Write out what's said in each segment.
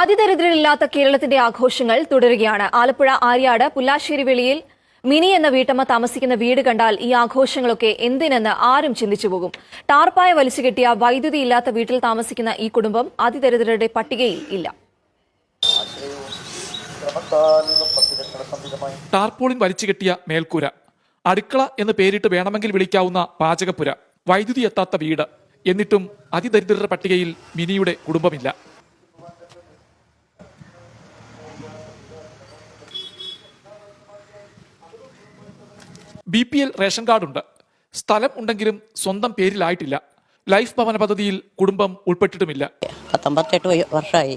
അതിദരിദ്രരില്ലാത്ത കേരളത്തിന്റെ ആഘോഷങ്ങൾ തുടരുകയാണ്. ആലപ്പുഴ ആര്യാട് പുല്ലാശ്ശേരി വെളിയിൽ മിനി എന്ന വീട്ടമ്മ താമസിക്കുന്ന വീട് കണ്ടാൽ ഈ ആഘോഷങ്ങളൊക്കെ എന്തിനെന്ന് ആരും ചിന്തിച്ചു പോകും. ടാർപ്പായ വലിച്ചു കെട്ടിയ വൈദ്യുതി ഇല്ലാത്ത വീട്ടിൽ താമസിക്കുന്ന ഈ കുടുംബം അതിദരിദ്രരുടെ പട്ടികയിൽ ഇല്ല. ടാർപോളിൻ വലിച്ചു കെട്ടിയ മേൽക്കൂര. അടുക്കള എന്ന് പേരിട്ട് വേണമെങ്കിൽ വിളിക്കാവുന്ന പാചകപ്പുര. വൈദ്യുതി എത്താത്ത വീട്. എന്നിട്ടും അതിദരിദ്രരുടെ പട്ടികയിൽ മിനിയുടെ കുടുംബമില്ല. ബി പി എൽ റേഷൻ കാർഡുണ്ട്. സ്ഥലം ഉണ്ടെങ്കിലും സ്വന്തം പേരിലായിട്ടില്ല. ലൈഫ് ഭവന പദ്ധതിയിൽ കുടുംബം ഉൾപ്പെട്ടിട്ടുമില്ല. പത്തൊമ്പത്തെട്ട് വർഷമായി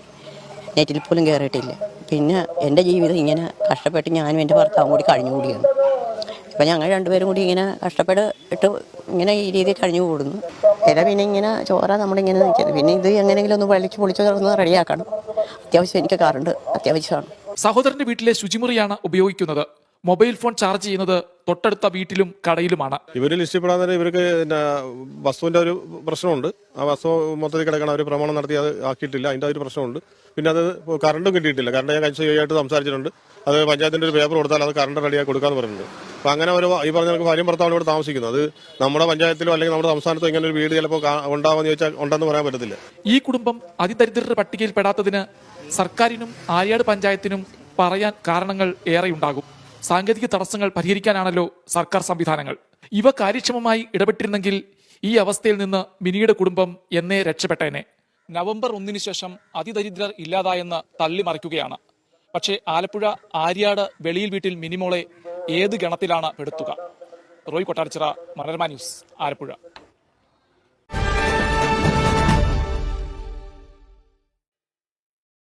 നെറ്റിൽ പോലും കയറിയിട്ടില്ല പിന്നെ എന്റെ ജീവിതം ഇങ്ങനെ കഷ്ടപ്പെട്ട് ഞാനും എന്റെ ഭർത്താവും കൂടി കഴിഞ്ഞുകൂടിയാണ്. ഇപ്പം ഞങ്ങൾ രണ്ടുപേരും കൂടി ഇങ്ങനെ കഷ്ടപ്പെട്ട് ഇങ്ങനെ ഈ രീതിയിൽ കഴിഞ്ഞു കൂടുന്നു ഇല പിന്നെ ഇങ്ങനെ ചോറ നമ്മളിങ്ങനെ നിൽക്കുന്നത്. പിന്നെ ഇത് എങ്ങനെയെങ്കിലും ഒന്ന് വലിച്ച് പൊളിച്ച് തുറന്ന് റെഡിയാക്കണം. അത്യാവശ്യം എനിക്ക് കാറുണ്ട്. അത്യാവശ്യമാണ്. സഹോദരന്റെ വീട്ടിലെ ശുചിമുറിയാണ് ഉപയോഗിക്കുന്നത്. മൊബൈൽ ഫോൺ ചാർജ് ചെയ്യുന്നത് തൊട്ടടുത്ത വീട്ടിലും കടയിലുമാണ്. ഇവർ ലിസ്റ്റ് പെടാൻ തന്നെ ഇവർക്ക് വസ്തുവിന്റെ ഒരു പ്രശ്നമുണ്ട്. ആ വസ്തു മൊത്തത്തിൽ കിടക്കണം അവർ പ്രമാണം നടത്തി അത് ആക്കിയിട്ടില്ല. അതിന്റെ ഒരു പ്രശ്നമുണ്ട്. പിന്നെ അത് കറണ്ടും കിട്ടിയിട്ടില്ല. കറണ്ട് ഞാൻ കഴിച്ച ആയിട്ട് സംസാരിച്ചിട്ടുണ്ട്. അത് പഞ്ചായത്തിന്റെ ഒരു പേപ്പർ കൊടുത്താൽ അത് കറണ്ട് റെഡിയാക്കി കൊടുക്കാന്ന് പറഞ്ഞിട്ടുണ്ട് അപ്പൊ അങ്ങനെ ഒരു ഈ പറഞ്ഞ കണക്ക് ഭാര്യയും ഭർത്താവും ഇവിടെ താമസിക്കുന്നത്. അത് നമ്മുടെ പഞ്ചായത്തിലോ അല്ലെങ്കിൽ നമ്മുടെ സംസ്ഥാനത്തോ ഇങ്ങനെ ഒരു വീട് ചിലപ്പോൾ ഉണ്ടാവുമെന്ന് ചോദിച്ചാൽ ഉണ്ടെന്ന് പറയാൻ പറ്റത്തില്ല. ഈ കുടുംബം അതിദരിദ്രരുടെ പട്ടികയിൽ പെടാത്തതിന് സർക്കാരിനും ആര്യാട് പഞ്ചായത്തിനും പറയാൻ കാരണങ്ങൾ ഏറെയുണ്ടാകും. സാങ്കേതിക തടസ്സങ്ങൾ പരിഹരിക്കാനാണല്ലോ സർക്കാർ സംവിധാനങ്ങൾ. ഇവ കാര്യക്ഷമമായി ഇടപെട്ടിരുന്നെങ്കിൽ ഈ അവസ്ഥയിൽ നിന്ന് മിനിയുടെ കുടുംബം എന്നേ രക്ഷപ്പെട്ടേനെ. നവംബർ ഒന്നിനു ശേഷം അതിദരിദ്രർ ഇല്ലാതായെന്ന് തള്ളിമറിക്കുകയാണ്. പക്ഷേ ആലപ്പുഴ ആര്യാട് വെളിയിൽ വീട്ടിൽ മിനിമോളെ ഏത് ഗണത്തിലാണ് പെടുത്തുക? റോയ് കൊട്ടാരച്ചിറ മനോരമ ന്യൂസ് ആലപ്പുഴ.